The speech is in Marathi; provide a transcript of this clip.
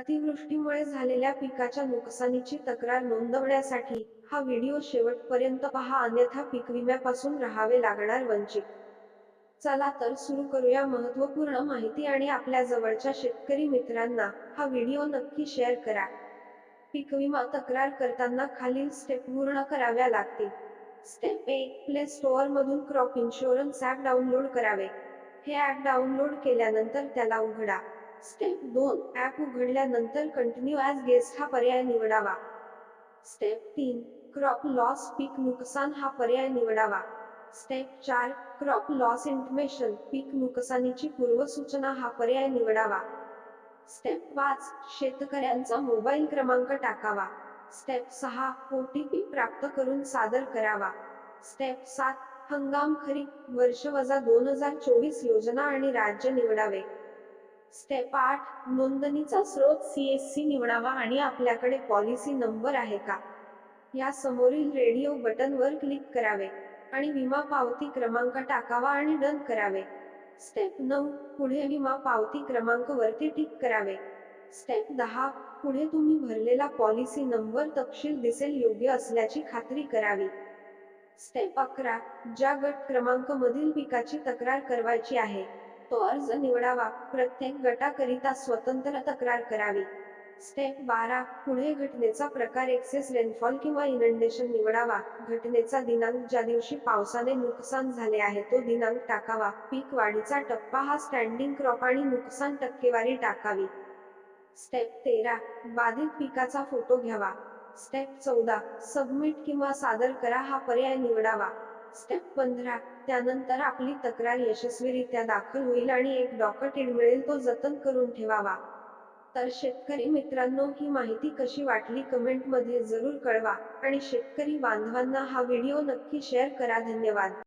अतिवृष्टीमुळे झालेल्या पिकाच्या नुकसानीची तक्रार नोंदवण्यासाठी हा व्हिडिओ शेवटपर्यंत पहा अन्यथा पीक विम्यापासून राहावे लागणार वंचित. चला तर सुरू करूया महत्त्वपूर्ण माहिती आणि आपल्या जवळच्या शेतकरी मित्रांना हा व्हिडिओ नक्की शेअर करा. पीक विमा तक्रार करताना खालील स्टेप पूर्ण कराव्या लागतील. स्टेप एक प्ले स्टोअर मधून क्रॉप इन्शुरन्स ॲप डाउनलोड करावे. हे ॲप डाउनलोड केल्यानंतर त्याला उघडा. स्टेप दोन ॲप उघडल्यानंतर कंटिन्यू ॲज गेस्ट हा पर्याय निवडावा. स्टेप तीन क्रॉप लॉस पीक नुकसान हा पर्याय निवडावा. स्टेप चार क्रॉप लॉस इंटिमेशन पीक नुकसानीची पूर्वसूचना हा पर्याय निवडावा. स्टेप पाच शेतकऱ्यांचा मोबाईल क्रमांक टाकावा. स्टेप सहा ओ टी पी प्राप्त करून सादर करावा. स्टेप सात हंगाम खरीप वर्ष वजा दोन हजार चोवीस योजना आणि राज्य निवडावे. स्टेप आठ नोंदणीचा स्रोत सी एस सी निवडावा आणि आपल्याकडे पॉलिसी नंबर आहे का? या समोरील रेडिओ बटनवर क्लिक करावे आणि विमा पावती क्रमांक टाकावा आणि डन करावे. स्टेप नऊ पुढे विमा पावती क्रमांक वरती टिक करावे. स्टेप दहा पुढे तुम्ही भरलेला पॉलिसी नंबर तपशील दिसेल योग्य असल्याची खात्री करावी. स्टेप अकरा ज्या गट क्रमांक मधील पिकाची तक्रार करवायची आहे तो अर्ज निवडावा प्रत्येक गटाकरिता स्वतंत्र तक्रार करावी. स्टेप बारा. पुढे घटनेचा प्रकार एक्सेस रेनफॉल किंवा इनंडेशन निवडावा. घटनेचा दिनांक ज्या दिवशी पावसाने नुकसान झाले आहे तो दिनांक टाकावा. पीक वाढीचा टप्पा हा स्टँडिंग क्रॉप आणि नुकसान टक्केवारी टाकावी. स्टेप तेरा. बाधित पिकाचा फोटो घ्यावा. स्टेप चौदा. सबमिट किंवा सादर करा हा पर्याय निवडावा. स्टेप पंधरा. त्यानंतर आपली तक्रार यशस्वीरित्या दाखल होईल आणि एक डॉकटेड मिळेल तो जतन करून ठेवावा. तर शेतकरी मित्रांनो ही माहिती कशी वाटली कमेंटमध्ये जरूर कळवा आणि शेतकरी बांधवांना हा व्हिडिओ नक्की शेअर करा. धन्यवाद.